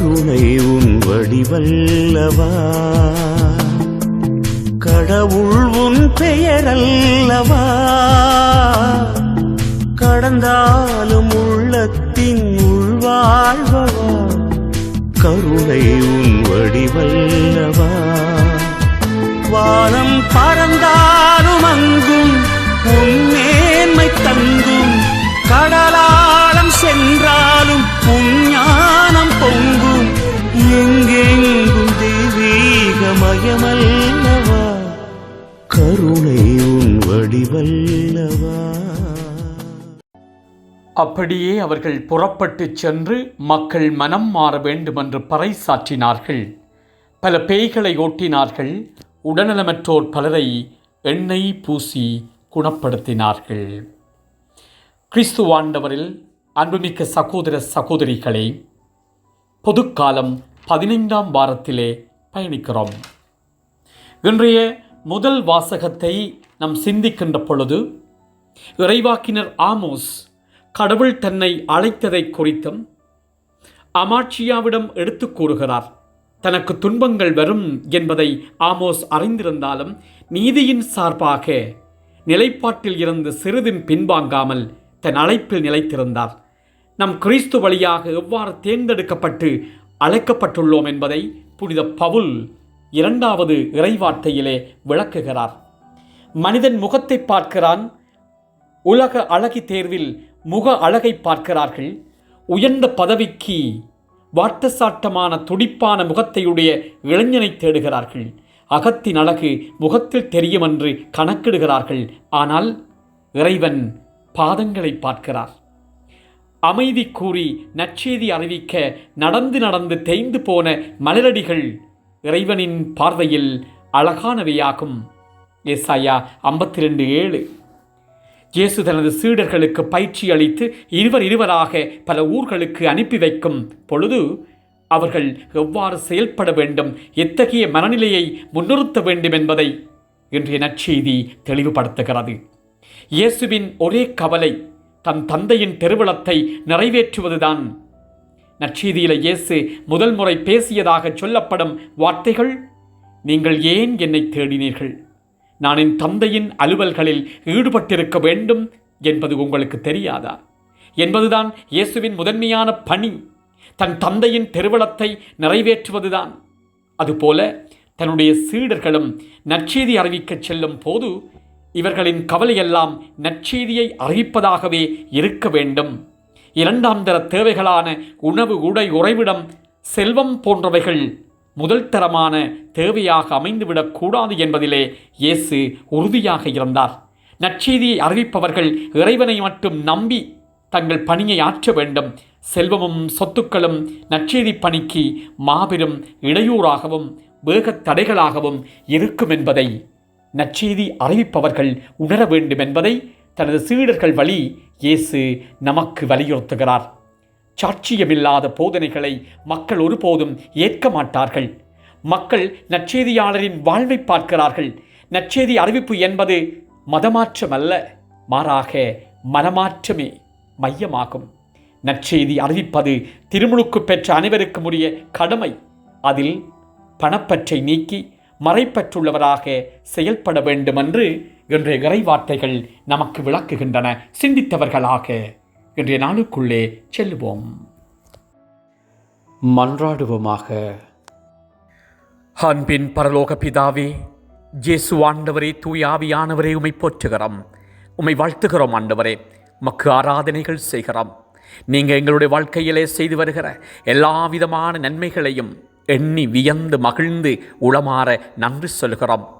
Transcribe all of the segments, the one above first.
கருணை உன் வடிவல்லவா? கடவுள் உன் பெயரல்லவா? கடந்தாலும் உள்ளத்தின் உள்வாழ்வவா கருணை உன் வடிவல்லவா? வானம் பறந்தாலும் அங்கும் உன் மேன்மை தங்கும். கடலா தெய்வீகமயமல்லவா கருணை உன் வடிவல்லவா? அப்படியே அவர்கள் புறப்பட்டுச் சென்று மக்கள் மனம் மாற வேண்டுமென்று பறைசாற்றினார்கள். பல பேய்களை ஓட்டினார்கள். உடல்நலமற்றோர் பலரை எண்ணெய் பூசி குணப்படுத்தினார்கள். கிறிஸ்துவாண்டவரில் அன்புமிக்க சகோதர சகோதரிகளை பொதுக்காலம் பதினைந்தாம் வாரத்திலே பயணிக்கிறோம். இன்றைய முதல் வாசகத்தை நாம் சிந்திக்கின்ற பொழுது இறைவாக்கினர் ஆமோஸ் கடவுள் தன்னை அழைத்ததை குறித்தும் அமாட்சியாவிடம் எடுத்து கூறுகிறார் தனக்கு துன்பங்கள் வரும் என்பதை ஆமோஸ் அறிந்திருந்தாலும் நீதியின் சார்பாக நிலைப்பாட்டில் இருந்து சிறிதும் பின்வாங்காமல் தன் அழைப்பில் நிலைத்திருந்தார். நம் கிறிஸ்து வழியாக எவ்வாறு தேர்ந்தெடுக்கப்பட்டு அழைக்கப்பட்டுள்ளோம் என்பதை புனித பவுல் இரண்டாவது இறைவார்த்தையிலே விளக்குகிறார். மனிதன் முகத்தை பார்க்கிறான் உலக அழகி தேர்வில் முக அழகை பார்க்கிறார்கள். உயர்ந்த பதவிக்கு வாட்டசாட்டமான துடிப்பான முகத்தையுடைய இளைஞனை தேடுகிறார்கள். அகத்தின் அழகு முகத்தில் தெரியும் என்று கணக்கிடுகிறார்கள். ஆனால் இறைவன் பாதங்களை பார்க்கிறார். அமைதி கூறி நற்செய்தி அறிவிக்க நடந்து நடந்து தேய்ந்து போன மலரடிகள் இறைவனின் பார்வையில் அழகானவையாகும். ஏசாயா ஐம்பத்தி ரெண்டு ஏழு. இயேசு தனது சீடர்களுக்கு பயிற்சி அளித்து இருவர் இருவராக பல ஊர்களுக்கு அனுப்பி வைக்கும் பொழுது அவர்கள் எவ்வாறு செயல்பட வேண்டும் எத்தகைய மனநிலையை முன்னிறுத்த வேண்டும் என்பதை இன்றைய நற்செய்தி தெளிவுபடுத்துகிறது. இயேசுவின் ஒரே கவலை தன் தந்தையின் திருவிழத்தை நிறைவேற்றுவதுதான். நற்செய்தியில இயேசு முதல் முறை பேசியதாக சொல்லப்படும் வார்த்தைகள் நீங்கள் ஏன் என்னை தேடினீர்கள்? நான் என் தந்தையின் அலுவல்களில் ஈடுபட்டிருக்க வேண்டும் என்பது உங்களுக்கு தெரியாதா? என்பதுதான் இயேசுவின் முதன்மையான பணி. தன் தந்தையின் திருவிழத்தை நிறைவேற்றுவதுதான். அதுபோல தன்னுடைய சீடர்களும் நற்செய்தி அறிவிக்கச் செல்லும் போது இவர்களின் கவலையெல்லாம் நற்செய்தியை அறிவிப்பதாகவே இருக்க வேண்டும். இரண்டாம் தர தேவைகளான உணவு உடை உறைவிடம் செல்வம் போன்றவைகள் முதல் தரமான தேவையாக அமைந்துவிடக்கூடாது என்பதிலே இயேசு உறுதியாக இருந்தார். நற்செய்தியை அறிவிப்பவர்கள் இறைவனை மட்டும் நம்பி தங்கள் பணியை ஆற்ற வேண்டும். செல்வமும் சொத்துக்களும் நற்செய்தி பணிக்கு மாபெரும் இடையூறாகவும் வேகத் தடைகளாகவும் இருக்கும் என்பதை நற்செய்தி அறிவிப்பவர்கள் உணர வேண்டும் என்பதை தனது சீடர்கள் வழி இயேசு நமக்கு வலியுறுத்துகிறார். சாட்சியமில்லாத போதனைகளை மக்கள் ஒருபோதும் ஏற்க மாட்டார்கள். மக்கள் நற்செய்தியாளரின் வாழ்வை பார்க்கிறார்கள். நற்செய்தி அறிவிப்பு என்பது மதமாற்றம் அல்ல மாறாக மனமாற்றமே மையமாகும். நற்செய்தி அறிவிப்பது திருமுழுக்கு பெற்ற அனைவருக்கும் உரிய கடமை. அதில் பணப்பற்றை நீக்கி மறைப்பற்றுள்ளவராக செயல்பட வேண்டுமென்று என்ற இன்றைய இறைவார்த்தைகள் நமக்கு விளக்குகின்றன. சிந்தித்தவர்களாக இன்றைய நாளுக்குள்ளே செல்லுவோம். மன்றாடுவோமாக. அன்பின் பரலோக பிதாவே ஜேசு ஆண்டவரே தூயாவியானவரே உமை போற்றுகிறோம். உம்மை வாழ்த்துகிறோம் ஆண்டவரே. மக்கு ஆராதனைகள் செய்கிறோம். நீங்கள் எங்களுடைய வாழ்க்கையிலே செய்து வருகிற எல்லா விதமான நன்மைகளையும் எண்ணி வியந்து மகிழ்ந்து உளமாற நன்றி சொல்கிறோம்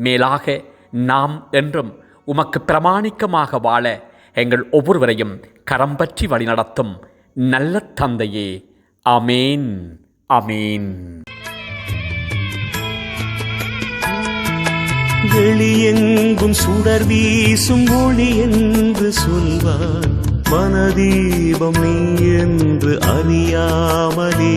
மேலாக நாம் என்றும் உமக்கு பிரமாணிக்கமாக வாழ எங்கள் ஒவ்வொருவரையும் கரம் பற்றி வழிநடத்தும் நல்ல தந்தையே. அமேன் அமீன் வெளியெங்கும் சுடர் வீசும் ஒளி என்று சொல்வார். மனதீபம் நீ என்று அறியாமலே.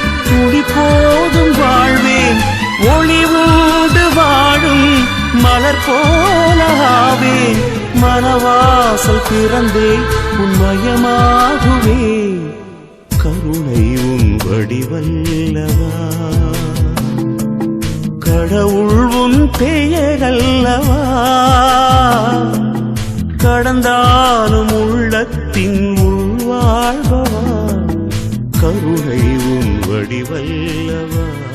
பிறந்தே உன்மயமாகுவே கருணை உன் வடிவல்லவா. கடவுள் உன் பெயரல்லவா. கடந்தாலும் உள்ளத்தின் உள்வாழ்பவா. கருணை உன் வடிவல்லவா.